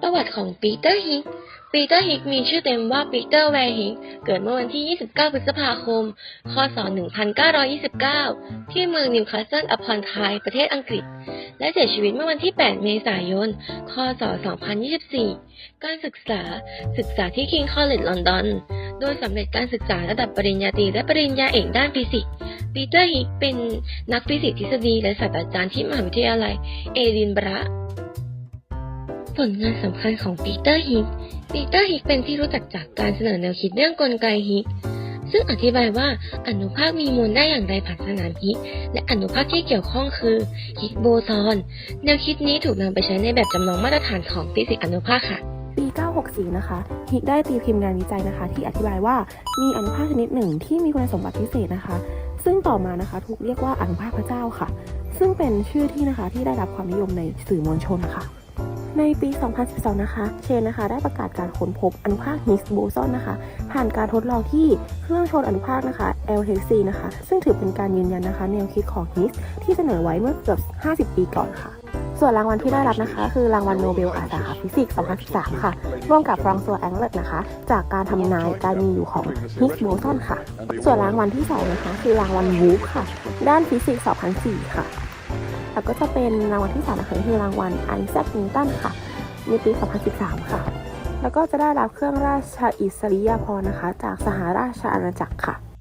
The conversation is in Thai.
ประวัติของปีเตอร์ฮิก ปีเตอร์ฮิกมีชื่อเต็มว่าปีเตอร์แวร์ฮิก เกิดเมื่อวันที่ 29 พฤษภาคม คศ 1929 ที่เมืองนิวคาสเซิลอพอนไทประเทศอังกฤษ และเสียชีวิตเมื่อวันที่ 8 เมษายน คศ 2024 การศึกษา ศึกษาที่ King College London โดยสำเร็จการศึกษาระดับปริญญาตรีและปริญญาเอกด้านฟิสิกส์ ปีเตอร์ฮิกเป็นนักฟิสิกส์ทฤษฎีและศาสตราจารย์ที่มหาวิทยาลัย เอดินบระ ผลงานสำคัญของปีเตอร์ฮิกปีเตอร์ฮิกเป็นที่รู้จักจากการเสนอแนวคิดเรื่องกลไกฮิกซึ่งอธิบายว่าอนุภาคมีมวลได้อย่างไรผ่านสนามฮิกและอนุภาคที่เกี่ยวข้องคือฮิกโบซอน แนวคิดนี้ถูกนำไปใช้ในแบบจำลองมาตรฐานของฟิสิกส์อนุภาคค่ะปี 964 นะคะฮิกได้ตีพิมพ์งานวิจัยนะคะ ที่อธิบายว่ามีอนุภาคชนิดหนึ่งที่มีคุณสมบัติพิเศษนะคะ ซึ่งต่อมานะคะถูกเรียกว่าอนุภาคพระเจ้าค่ะ ซึ่งเป็นชื่อที่นะคะที่ได้รับความนิยมในสื่อมวลชนค่ะ ในปี 2012 นะคะ เชนนะคะ ได้ประกาศการค้นพบอนุภาคฮิกส์โบซอนนะคะ ผ่านการทดลองที่เครื่องชนอนุภาคนะคะ LHC นะคะ ซึ่งถือเป็นการยืนยันนะคะ แนวคิดของฮิกส์ที่เสนอไว้เมื่อเกือบ 50 ปีก่อนค่ะ ส่วนรางวัลที่ได้รับนะคะ คือรางวัลโนเบลอาสาขาฟิสิกส์2013 ค่ะ ร่วมกับฟรองซัวแองเลิตนะคะ จากการทำนายการมีอยู่ของฮิกส์โบซอนค่ะ ส่วนรางวัลที่ 2 นะคะ คือรางวัลวูฟค่ะ ด้านฟิสิกส์2004 ค่ะ แล้วก็จะเป็นรางวัลที่3นะคะคือรางวัลไอแซคนิวตันค่ะ ในปี 2013 ค่ะ แล้วก็จะได้รับเครื่องราชอิสริยาภรณ์นะคะ จากสหราชอาณาจักรค่ะ